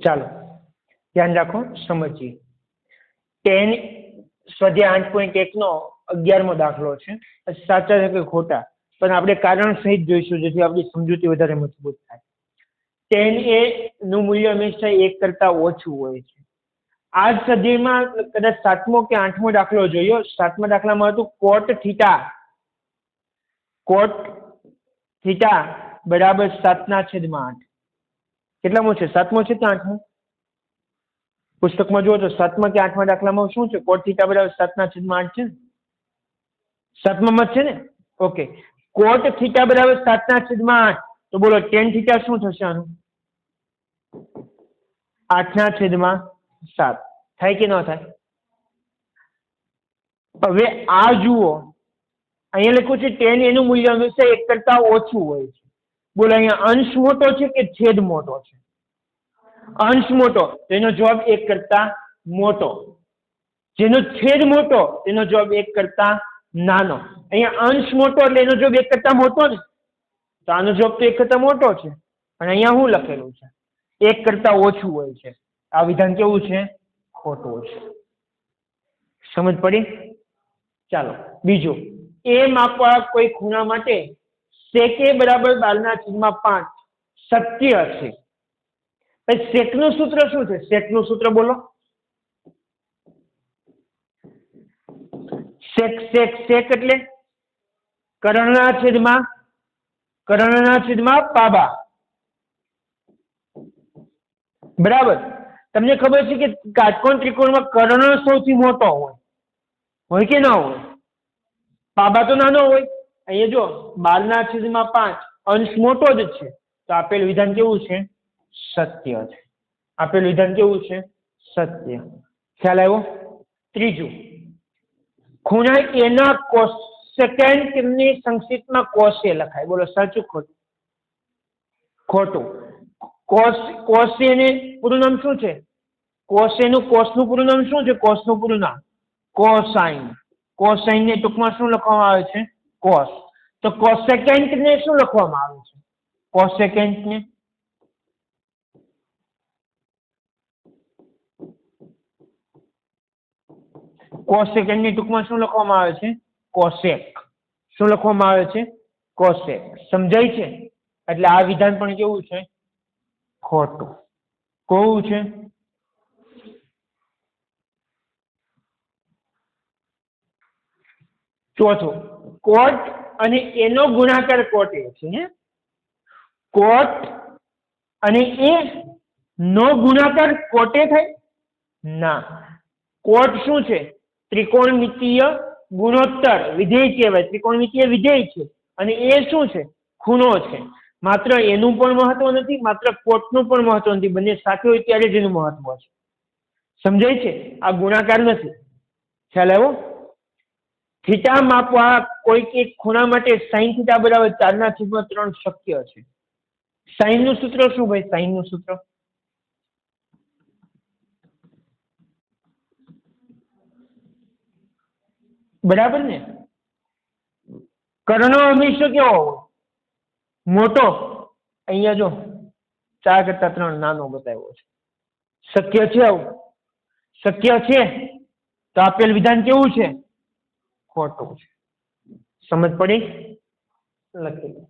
ચાલો, ધ્યાન રાખો, સમજીએ. ટેન સ્વાધ્યાય આઠ પોઈન્ટ એકનો અગિયારમો દાખલો છે. સાચા છે કે ખોટા? પણ આપણે કારણ સહિત જોઈશું, જેથી આપણી સમજૂતી વધારે મજબૂત થાય. ટેન એ નું મૂલ્ય હંમેશા એક કરતા ઓછું હોય છે. આજ સદીમાં કદાચ સાતમો કે આઠમો દાખલો જોયો. સાતમા દાખલામાં હતું કોટ થીટા કોટ થીટા બરાબર સાતના છેદમાં આઠ. કેટલામો છે? સાતમો છે કે આઠમો? પુસ્તકમાં જુઓ તો સાતમા કે આઠમા દાખલામાં શું છે? કોટ થીટા બરાબર સાતના છેદમાં આઠ છે સાતમામાં જ છે ને? ઓકે કોટ થીટા બરાબર સાતના છેદમાં આઠ. તો બોલો ટેન થીટા શું થશે આનું? આઠના છેદમાં સાત. થાય કે ન થાય? હવે આ જુઓ. અહીંયા લખ્યું છે ટેન એનું મૂલ્ય હંમેશા એક કરતા ઓછું હોય છે. બોલો, અહીંયા અંશ મોટો છે કે છેદ મોટો છે? અંશ મોટો, તેનો જવાબ એક કરતા મોટો. જેનો છેદ મોટો, તેનો જવાબ એક કરતા નાનો. અહીંયા અંશ મોટો એટલે એનો જવાબ એક કરતા મોટો ને તો આનો જવાબ તો એક કરતા મોટો છે. અને અહીંયા શું લખેલું છે? એક કરતા ઓછું હોય છે. આ વિધાન કેવું છે? ખોટું છે. સમજ પડી? ચાલો, બીજું. એ માપવા કોઈ ખૂણા માટે સેકે બરાબર બારના છેદમાં પાંચ. સત્ય છે. પછી સેકનું સૂત્ર શું છે? સેકનું સૂત્ર બોલો. સેક સેક સેક એટલે કર્ણના છેદમાં કર્ણના છેદમાં પાબા. બરાબર. તમને ખબર છે કે કાટકોણ ત્રિકોણમાં કર્ણ સૌથી મોટો હોય. હોય કે ના હોય? પાબા તો નાનો હોય. અહીંયા જો બારના છેદમાં પાંચ અંશ મોટો જ છે, તો આપેલ વિધાન કેવું છે? સત્ય છે. આપેલ વિધાન કેવું છે? સત્ય. ખ્યાલ આવ્યો? ત્રીજું. ખૂણા એના કોસેકન્ડની સંક્ષિપ્તમાં કોષે લખાય. બોલો, સાચું ખોટું? ખોટું. કોષ કોસેને પૂરું નામ શું છે? કોષેનું કોષનું પૂરું નામ શું છે? કોષનું પૂરું નામ કોસાઇન. કોસાઇનને ટૂંકમાં શું લખવામાં આવે છે? કોસ તો કોસેકેન્ટને શું લખવામાં આવે છે? કોસેકેન્ટને કોસેકેન્ડની ટૂંકમાં શું લખવામાં આવે છે? કોસેક શું લખવામાં આવે છે? કોસેક સમજાય છે? એટલે આ વિધાન પણ કેવું છે? ખોટું. કેવું છે? ચોથું. કોટ અને એનો ગુણાકાર કોટ એ છે કોટ અને એ નો ગુણાકાર કોટે થાય? ના. કોટ શું છે? ત્રિકોણમિતીય ગુણોત્તર, વિધેય કહેવાય. ત્રિકોણમિતીય વિધેય છે. અને એ શું છે? ખૂણો છે. માત્ર એનું પણ મહત્વ નથી, માત્ર કોટનું પણ મહત્વ નથી. બંને સાથે હોય ત્યારે જ એનું મહત્વ છે. સમજાય છે? આ ગુણાકાર નથી. ખ્યાલ આવ્યો? થીટા માપવા કોઈક એક ખૂણા માટે સાઈન થીટા બરાબર ચારના છેદમાં ત્રણ શક્ય છે. સાઈનનું સૂત્ર શું ભાઈ? સાઈનનું સૂત્ર? બરાબર ને? કર્ણ હંમેશા કેવો મોટો. અહીંયા જો ચાર કરતા ત્રણ નાનો બતાવ્યો છે. શક્ય છે આવું? શક્ય છે? તો આપેલ વિધાન કેવું છે? ખોટું છે. સમજ પડી? લખી લો